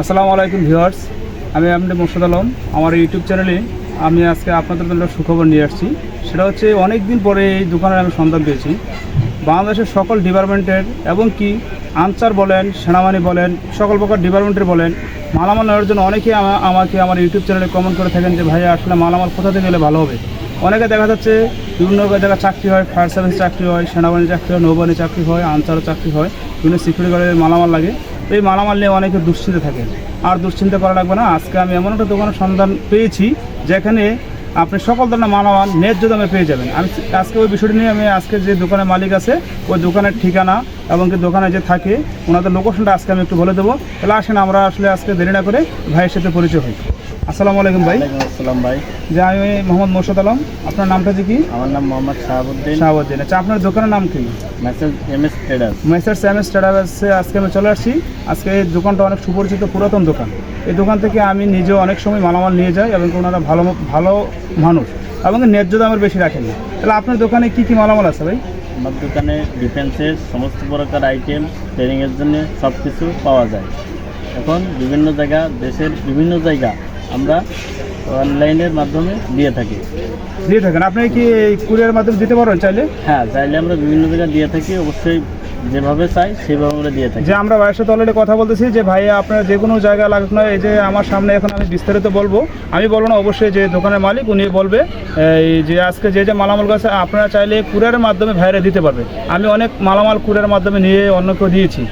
আসসালামু আলাইকুম ভিউয়ার্স, আমি আপনাদের মোর্শদ আলম। আমার ইউটিউব চ্যানেলে আমি আজকে আপনাদের জন্য সুখবর নিয়ে আসছি। সেটা হচ্ছে অনেক দিন পরে এই দোকানের আমি সন্ধান পেয়েছি। বাংলাদেশের সকল ডিপার্টমেন্টের এবং কি আনসার বলেন, সেনাবাহিনী বলেন, সকল প্রকার ডিপার্টমেন্টের বলেন, মালামাল নেওয়ার জন্য অনেকেই আমাকে আমার ইউটিউব চ্যানেলে কমেন্ট করে থাকেন যে ভাইয়া আসলে মালামাল কোথা থেকে গেলে ভালো হবে? অনেকে দেখা যাচ্ছে, বিভিন্ন জায়গায় চাকরি হয় ফায়ার সার্ভিস চাকরি হয় সেনাবাহিনী চাকরি হয় নৌবাহিনী চাকরি হয় আনসারও চাকরি হয়, বিভিন্ন সিকিউরিটি গার্ডের মালামাল লাগে। এই মালামাল নিয়ে অনেকে দুশ্চিন্তা থাকে। আর দুশ্চিন্তা করা লাগবে না। আজকে আমি এমন একটা দোকানের সন্ধান পেয়েছি, যেখানে আপনি সকল ধরনের মালামাল ন্যায্য দামে পেয়ে যাবেন। আমি আজকে ওই বিষয়টি নিয়ে আমি আজকে যে দোকানের মালিক আছে, ওই দোকানের ঠিকানা এবং কি দোকানে যে থাকে, ওনাদের লোকেশনটা আজকে আমি একটু বলে দেবো। তাহলে আসেন, আমরা আসলে আজকে দেরি না করে ভাইয়ের সাথে পরিচয় হই। আসসালামু আলাইকুম ভাই। আসসালাম ভাই। যে আমি মোহাম্মদ মোর্শদ আলম। আপনার নামটা যে কি? আমার নাম মোহাম্মদ শাহাবুদ্দিন। শাহাবুদ্দিন। আচ্ছা আপনার দোকানের নাম কি? Message M S traders. Messrs স্যামেস ট্রেডার্সে আজকে আমি চলে আসছি। আজকে এই দোকানটা অনেক সুপরিচিত পুরাতন দোকান। এই দোকান থেকে আমি নিজেও অনেক সময় মালামাল নিয়ে যাই এবং ওনারা ভালো ভালো মানুষ এবং ন্যায্য দামের বেশি রাখেন না। তাহলে আপনার দোকানে কি কি মালামাল আছে ভাই? আমার দোকানে ডিফেন্সের সমস্ত প্রকার আইটেম ট্রেনিংয়ের জন্য সব কিছু পাওয়া যায়। এখন বিভিন্ন জায়গা দেশের বিভিন্ন জায়গা আমরা অনলাইনের মাধ্যমে দিয়ে থাকি। দিয়ে থাকেন। আপনি কি এই কুরিয়ার মাধ্যমে দিতে পারবেন চাইলে? হ্যাঁ চাইলে আমরা বিভিন্ন জায়গায় দিয়ে থাকি। অবশ্যই যেভাবে চাই সেভাবে আমরা দিয়ে থাকি। যে আমরা ভাইয়ের সাথে অলরেডি কথা বলতেছি যে ভাইয়া আপনার যে কোনো জায়গা লাগুক না এই যে আমার সামনে এখন আমি বিস্তারিত বলব। আমি বলব না অবশ্যই যে দোকানের মালিক উনি বলবে এই যে আজকে যে যে মালামাল গাছে আপনারা চাইলে কুরিয়ারের মাধ্যমে ভাইরে দিতে পারবে। আমি অনেক মালামাল কুরিয়ারের মাধ্যমে নিয়ে অন্যকেও দিয়েছি।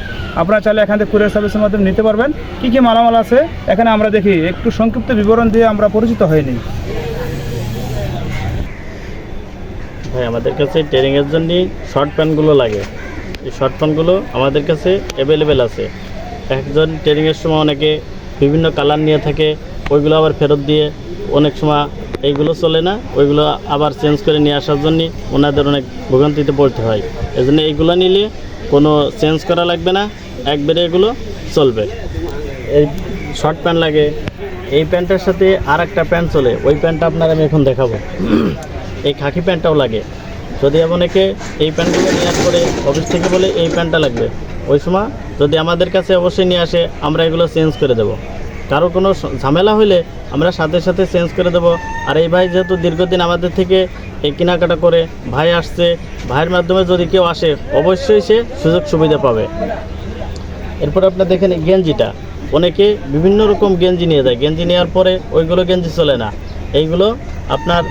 আপনারা চাইলে এখান থেকে কুরিয়ার সার্ভিসের মাধ্যমে নিতে পারবেন। কী কী মালামাল আছে? এখানে আমরা দেখি, একটু সংক্ষিপ্ত বিবরণ দিয়ে আমরা পরিচিত হয়নি ভাই আমাদের কাছে ট্রেনিংয়ের জন্য শর্ট প্যান্টগুলো লাগে। এই শর্ট প্যান্টগুলো আমাদের কাছে অ্যাভেলেবেল আছে। একজন ট্রেনিংয়ের সময় অনেকে বিভিন্ন কালার নিয়ে থাকে, ওইগুলো আবার ফেরত দিয়ে অনেক সময় এইগুলো চলে না, ওইগুলো আবার চেঞ্জ করে নিয়ে আসার জন্য ওনাদের অনেক ভোগান্তিতে পড়তে হয়। এই জন্য এইগুলো নিলে কোনো চেঞ্জ করা লাগবে না একবারে এগুলো চলবে। এই শর্ট প্যান্ট লাগে, এই প্যান্টের সাথে আর একটা প্যান্ট চলে, ওই প্যান্টটা আপনার আমি এখন দেখাবো। এই খাকি প্যান্টটাও লাগে। যদি অনেকে এই প্যান্টগুলো নেওয়ার পরে অফিস থেকে বলে এই প্যান্টটা লাগবে। ওই সময় যদি আমাদের কাছে অবশ্যই নিয়ে আসে, আমরা এগুলো চেঞ্জ করে দেবো। কারও কোনো ঝামেলা হলে আমরা সাথে সাথে চেঞ্জ করে দেবো। আর এই ভাই যেহেতু দীর্ঘদিন আমাদের থেকে এই কেনাকাটা করে ভাই আসছে, ভাইয়ের মাধ্যমে যদি কেউ আসে, অবশ্যই সে সুযোগ সুবিধা পাবে। এরপর আপনার দেখেন গেঞ্জিটা। অনেকে বিভিন্ন রকম গেঞ্জি নিয়ে যায়। গেঞ্জি নেওয়ার পরে ওইগুলো গেঞ্জি চলে না। এইগুলো আপনার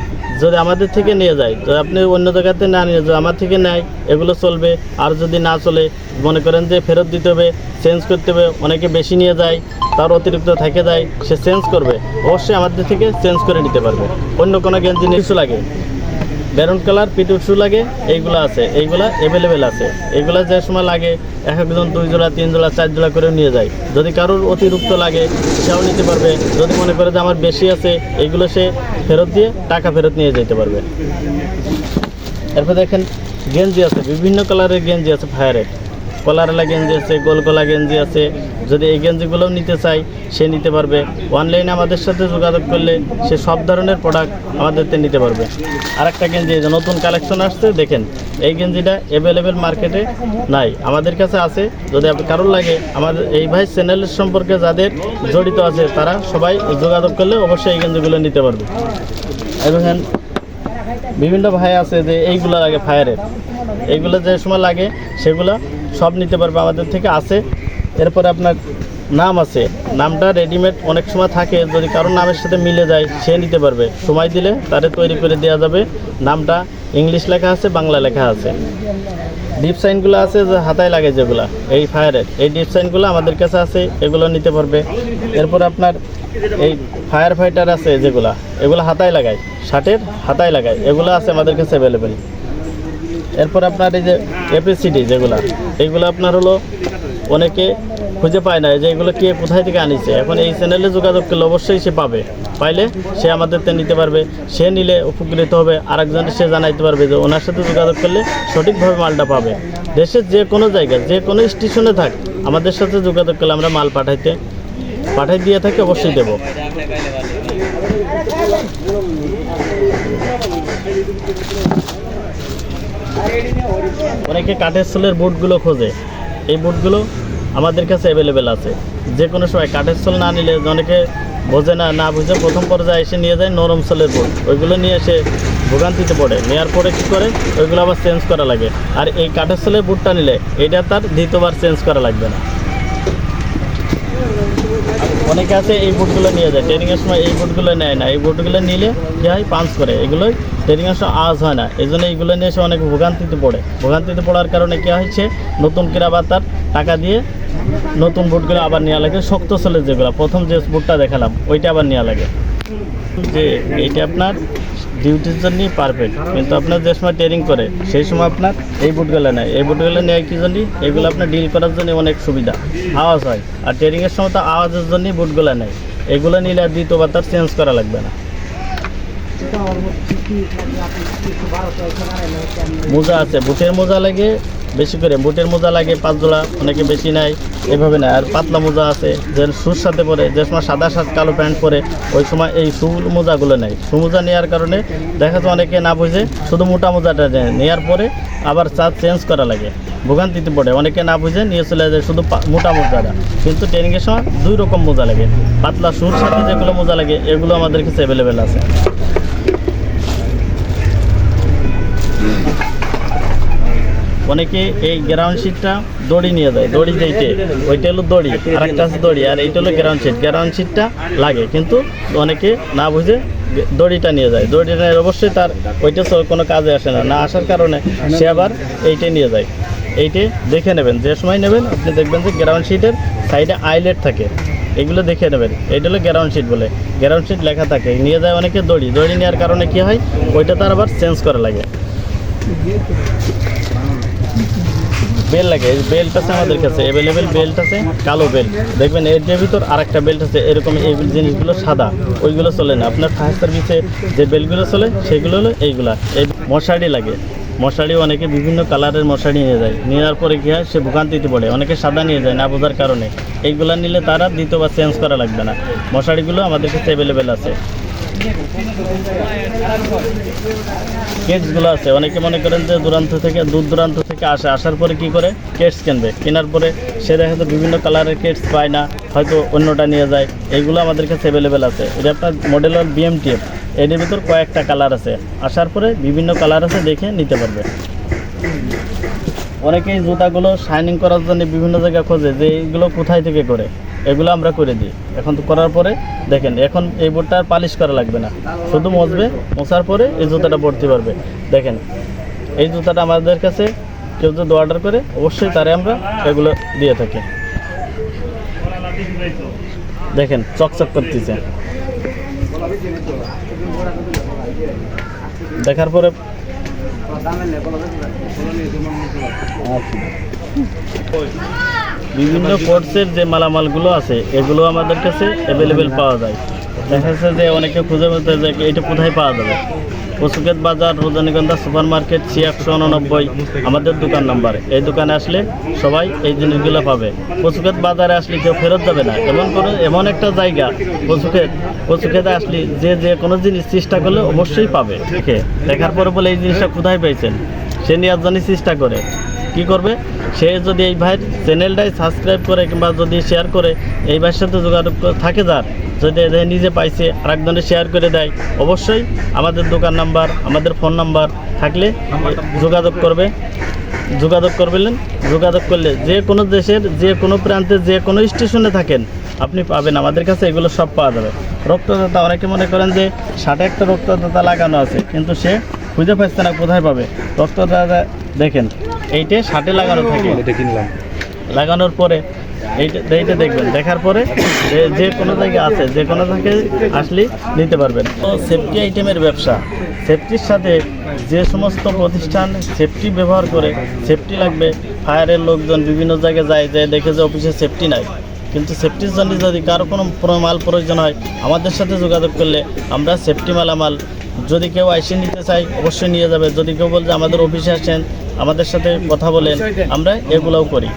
যদি আমাদের থেকে নিয়ে যায়, যদি আপনি অন্য জায়গাতে না নিয়ে যায়, আমার থেকে নেয়, এগুলো চলবে। আর যদি না চলে, মনে করেন যে ফেরত দিতে হবে, চেঞ্জ করতে হবে, অনেকে বেশি নিয়ে যায়, তার অতিরিক্ত থেকে যায়, সে চেঞ্জ করবে। অবশ্যই আমাদের থেকে চেঞ্জ করে নিতে পারবে। অন্য কোনো গেঞ্জি নিচু লাগে। ব্যারন কালার পিটু শু লাগে, এইগুলো আছে, এইগুলো অ্যাভেলেবেল আছে। এইগুলা যে সময় লাগে, এক একজন, দুই জোড়া, তিন জোড়া, চার জোড়া করে নিয়ে যায়। যদি কারোর অতিরিক্ত লাগে, সেও নিতে পারবে। যদি মনে করে যে আমার বেশি আছে এগুলো সে ফেরত দিয়ে টাকা ফেরত নিয়ে যেতে পারবে। এরপর দেখেন, গেঞ্জি আছে, বিভিন্ন কালারের গেঞ্জি আছে ফায়ারের। কলারওয়ালা গেঞ্জি আছে, গোল গলা গেঞ্জি আছে। যদি এই গেঞ্জিগুলোও নিতে চাই সে নিতে পারবে। অনলাইনে আমাদের সাথে যোগাযোগ করলে সে সব ধরনের প্রোডাক্ট আমাদেরতে নিতে পারবে। আরেকটা গেঞ্জি এই যে নতুন কালেকশন আসছে, দেখেন। এই গেঞ্জিটা অ্যাভেলেবেল মার্কেটে নাই। আমাদের কাছে আছে। যদি কারোর লাগে, আমাদের এই ভাই চ্যানেলের সম্পর্কে যাদের জড়িত আছে, তারা সবাই যোগাযোগ করলে অবশ্যই এই গেঞ্জিগুলো নিতে পারবে। এবং বিভিন্ন ভাই আছে যে এইগুলো লাগে ফায়ারের এইগুলো যে সময় লাগে, সেগুলো সব নিতে পারবে আমাদের থেকে আছে। এরপরে আপনার নাম আছে। নামটা রেডিমেড অনেক সময় থাকে, যদি কারোর নামের সাথে মিলে যায়, সে নিতে পারবে। সময় দিলে তারে তৈরি করে দেওয়া যাবে। নামটা ইংলিশ লেখা আছে, বাংলা লেখা আছে। ডিপ সাইনগুলো আছে যে হাতায় লাগে যেগুলো, এই ফায়ারের এই ডিপ সাইনগুলো আমাদের কাছে আছে, এগুলো নিতে পারবে। এরপর আপনার এই ফায়ার ফাইটার আছে যেগুলা, এগুলো হাতায় লাগায়। শার্টের হাতায় লাগায়। এগুলো আছে আমাদের কাছে অ্যাভেলেবেল এরপর আপনার এই যে এপিসিডি যেগুলো এইগুলো আপনার হলো অনেকে খুঁজে পায় না যে এগুলো কে কোথায় থেকে আনিছে? এখন এই চ্যানেলে যোগাযোগ করলে অবশ্যই সে পাবে। পাইলে সে আমাদের থেকে নিতে পারবে, সে নিলে উপকৃত হবে, আরেকজন সে জানাইতে পারবে যে ওনার সাথে যোগাযোগ করলে সঠিকভাবে মালটা পাবে। দেশের যে কোনো জায়গায়, যে কোনো স্টেশনে থাক, আমাদের সাথে যোগাযোগ করলে আমরা মাল পাঠাইতে, পাঠাই দিয়ে থাকি, অবশ্যই দেবো। অনেকে কাঠের সোলের বুটগুলো খোঁজে। এই বুটগুলো আমাদের কাছে অ্যাভেলেবেল আছে। যে কোনো সময় কাঠের সোল না নিলে অনেকে বোঝে না না বুঝে প্রথম পর্যায়ে এসে নিয়ে যায় নরম সোলের বুট। ওইগুলো নিয়ে এসে ভোগান্তিতে পড়ে। নেওয়ার পরে কী করে? ওইগুলো আবার চেঞ্জ করা লাগে। আর এই কাঠের সোলের বুটটা নিলে এটা তার দ্বিতীয়বার চেঞ্জ করা লাগবে না। অনেকে আছে এই বুটগুলো নিয়ে যায়। ট্রেনিংয়ের সময় এই বুটগুলো নেয় না। এই বুটগুলো নিলে কী হয় পাঞ্চ করে। এগুলোই ট্রেনিংয়ের সময় আজ হয় না। এই জন্য এইগুলো নিয়ে সে অনেক ভোগান্তিতে পড়ে। ভোগান্তিতে পড়ার কারণে কী হয়েছে নতুন করে বা তার টাকা দিয়ে নতুন বুটগুলো আবার নেওয়া লাগে। শক্ত সোলের যেগুলো। প্রথম যে বুটটা দেখালাম, ওইটা আবার নেওয়া লাগে। যে এইটা আপনার ডিউটির জন্যই পারফেক্ট কিন্তু আপনার যে সময় ট্রেনিং করে, সেই সময় আপনার এই বুটগুলো নেয় এই বুটগুলো নেয় কি জন্য? এগুলো আপনার ডিল করার জন্য অনেক সুবিধা। আওয়াজ হয়। আর ট্রেনিংয়ের সময় তো আওয়াজের জন্যই বুটগুলো নেয় এগুলো নিলে আর দ্বিতীয়বার তার চেঞ্জ করা লাগবে না। মোজা আছে, বুটের মোজা লাগে বেশি করে। বুটের মোজা লাগে, পাঁচ জোড়া, অনেকে বেশি নেয়, এভাবে নেয়। আর পাতলা মোজা আছে, যে শুর সাথে পরে, যে সময় সাদা সাত কালো প্যান্ট পরে, ওই সময় এই শু মোজাগুলো নেয়। শু মোজা নেওয়ার কারণে দেখা যায় অনেকে না বুঝে শুধু মোটা মোজাটা নেয়। নেওয়ার পরে আবার চার্জ চেঞ্জ করা লাগে। ভোগান্তিতে পড়ে। অনেকে না বুঝে নিয়ে চলে যায় শুধু মোটা মোজাটা। কিন্তু ট্রেনিংয়ের সময় দুই রকম মোজা লাগে। পাতলা শুর সাথে যেগুলো মোজা লাগে, এগুলো আমাদের কাছে অ্যাভেলেবেল আছে। অনেকে এই গ্রাউন্ড শিটটা দড়ি নিয়ে যায়, দড়ি যেইটে, ওইটা হলো দড়ি আর একটা আছে দড়ি, আর এইটা হলো গ্রাউন্ড শিট গ্রাউন্ড শিটটা লাগে, কিন্তু অনেকে না বুঝে দড়িটা নিয়ে যায়। দড়িটা অবশ্যই তার ওইটা কোনো কাজে আসে না না আসার কারণে সে আবার এইটাই নিয়ে যায়। এইটে দেখে নেবেন, যে সময় নেবেন, আপনি দেখবেন যে গ্রাউন্ড শিটের সাইডে আইলেট থাকে, এগুলো দেখে নেবেন। এইটা হলো গ্রাউন্ড শিট বলে। গ্রাউন্ড শিট লেখা থাকে, নিয়ে যায় অনেকে দড়ি। দড়ি নেওয়ার কারণে কি হয়? ওইটা তার আবার চেঞ্জ করা লাগে। বেল লাগে বেল্ট আছে আমাদের কাছে অ্যাভেলেবেল বেল্ট আছে, কালো বেল্ট। দেখবেন, এর যে ভিতর আরেকটা বেল্ট আছে, এরকম এই জিনিসগুলো সাদা, ওইগুলো চলে না। আপনার ফায়ার সার্ভিসে যে বেল্টগুলো চলে, সেগুলো হলো এইগুলা। এই মশারি লাগে। মশারি অনেকে বিভিন্ন কালারের মশারি নিয়ে যায়। নেওয়ার পরে কী হয়, সে ভোগান্তিতে পড়ে। অনেকে সাদা নিয়ে যায় না বোঝার কারণে। এইগুলা নিলে তারা দ্বিতীয়বার চেঞ্জ করা লাগবে না। মশারিগুলো আমাদের কাছে অ্যাভেলেবেল আছে। কেটসগুলো আছে। অনেকে মনে করেন যে দূরান্ত থেকে, দূর দূরান্ত থেকে আসে। আসার পরে কি করে? কেটস কিনবে। কেনার পরে সে দেখা যায় বিভিন্ন কালারের কেটস পায় না। হয়তো অন্যটা নিয়ে যায়। এগুলো আমাদের কাছে অ্যাভেলেবেল আছে। এটা আপনার মডেল হল বিএমটিএফ এটির ভিতর কয়েকটা কালার আছে। আসার পরে বিভিন্ন কালার আছে দেখে নিতে পারবে। অনেকেই জুতাগুলো শাইনিং করার জন্য বিভিন্ন জায়গায় খোঁজে যে এইগুলো কোথায় থেকে করে। এগুলো আমরা করে দিই। এখন তো করার পরে দেখেন, এখন এই বোর্ডটা আর পালিশ করা লাগবে না। শুধু মজবে, মোছার পরে এই জুতাটা পরতে পারবে। দেখেন, এই জুতাটা আমাদের কাছে কেউ যদি অর্ডার করে, অবশ্যই তারে আমরা এগুলো দিয়ে থাকি। দেখেন, চকচক করতেছে। দেখার পরে বিভিন্ন কোর্সের যে মালামালগুলো আছে, এগুলো আমাদের কাছে অ্যাভেলেবেল পাওয়া যায়। দেখা যাচ্ছে যে অনেকে খুঁজে পেতে যে এটা কোথায় পাওয়া যাবে। পশুক্ষেত বাজার, রজনীগন্ধা সুপার মার্কেট সি একশো উননব্বই, আমাদের দোকান নাম্বার। এই দোকানে আসলে সবাই এই জিনিসগুলো পাবে। পশুক্ষেত বাজারে আসলে কেউ ফেরত যাবে না। এমন কোনো, এমন একটা জায়গা পশুক্ষেত পশুক্ষেতে আসলে যে যে কোনো জিনিস চেষ্টা করলে অবশ্যই পাবে। দেখে দেখার পরে বলে, এই জিনিসটা কোথায় পেয়েছেন? সে জন্য চেষ্টা করে। কি করবে? সে যদি এই ভাইয়ের চ্যানেলটাই সাবস্ক্রাইব করে কিংবা যদি শেয়ার করে, এই ভাইয়ের সাথে যোগাযোগ থাকে যার, যদি এদের নিজে পাইছে আরেকজনে শেয়ার করে দেয়, অবশ্যই আমাদের দোকান নাম্বার, আমাদের ফোন নাম্বার থাকলে যোগাযোগ করবে। যোগাযোগ করবেন, যোগাযোগ করলে যে কোনো দেশের, যে কোনো প্রান্তে, যে কোনো স্টেশনে থাকেন, আপনি পাবেন। আমাদের কাছে এগুলো সব পাওয়া যাবে। রক্তদাতা, অনেকে মনে করেন যে ষাটে একটা রক্তদাতা লাগানো আছে, কিন্তু সে খুঁজে পাচ্ছে না, কোথায় পাবে? রক্তদাতা দেখেন এইটে ষাটে লাগানো থাকে। এটা কিনলাম। লাগানোর পরে এইটা এইটা দেখবেন দেখার পরে যে- যে কোনো জায়গায় আছে যে কোনো জায়গায় আসলে নিতে পারবেন। তো সেফটি আইটেমের ব্যবসা। সেফটির সাথে যে সমস্ত প্রতিষ্ঠান সেফটি ব্যবহার করে সেফটি লাগবে। ফায়ারের লোকজন বিভিন্ন জায়গায় যায় যায় দেখে যে অফিসে সেফটি নাই। কিন্তু সেফটির জন্য যদি কারও কোনো মাল প্রয়োজন হয় আমাদের সাথে যোগাযোগ করলে আমরা সেফটি মালামাল যদি কেউ আইসে নিতে চাই অবশ্যই নিয়ে যাবে। যদি কেউ বলছে আমাদের অফিসে আসেন, আমাদের সাথে কথা বলেন, আমরা এগুলোও করি।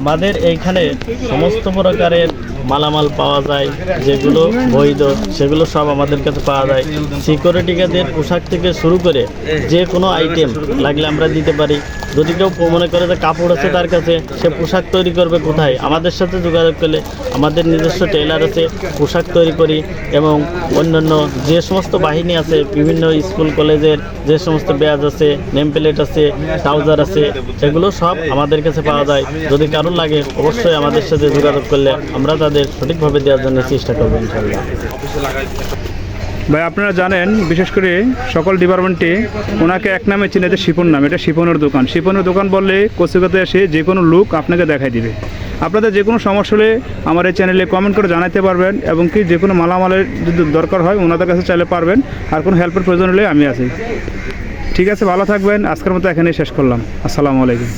আমাদের এইখানে সমস্ত প্রকারের মালামাল পাওয়া যায়, যেগুলো বৈধ, সেগুলো সব আমাদের কাছে পাওয়া যায়। সিকিউরিটি গার্ডের পোশাক থেকে শুরু করে যে কোনো আইটেম লাগলে আমরা দিতে পারি। যদি কেউ মনে করে যে কাপড় আছে তার কাছে, সে পোশাক তৈরি করবে কোথায়? আমাদের সাথে যোগাযোগ করলে আমাদের নিজস্ব টেলার আছে, পোশাক তৈরি করি এবং অন্যান্য যে সমস্ত বাহিনী আছে, বিভিন্ন স্কুল, কলেজের যে সমস্ত ব্যাজ আছে নেম প্লেট আছে, ট্রাউজার আছে, সেগুলো সব আমাদের কাছে পাওয়া যায়। যদি কারোর লাগে। অবশ্যই আমাদের সাথে যোগাযোগ করলে আমরা তাদের সঠিকভাবে দেওয়ার জন্য চেষ্টা করব ইনশাল্লাহ ভাই, আপনারা জানেন, বিশেষ করে সকল ডিপার্টমেন্টে ওনাকে এক নামে চিনে যে শিপন নাম। এটা শিপনের দোকান। শিপনের দোকান বললে কচিকাতে এসে যে কোনো লুক আপনাকে দেখাই দিবে। আপনাদের যে কোনো সমস্যা হলে আমার এই চ্যানেলে কমেন্ট করে জানাতে পারবেন এবং কি যে কোনো মালামালের যদি দরকার হয়, ওনাদের কাছে চাইলে পারবেন। আর কোনো হেল্পের প্রয়োজন হলে আমি আছি। ঠিক আছে, ভালো থাকবেন। আজকের মতো এখানেই শেষ করলাম। আসসালামু আলাইকুম।